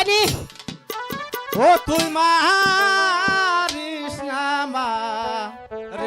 জানি ও তুই মা।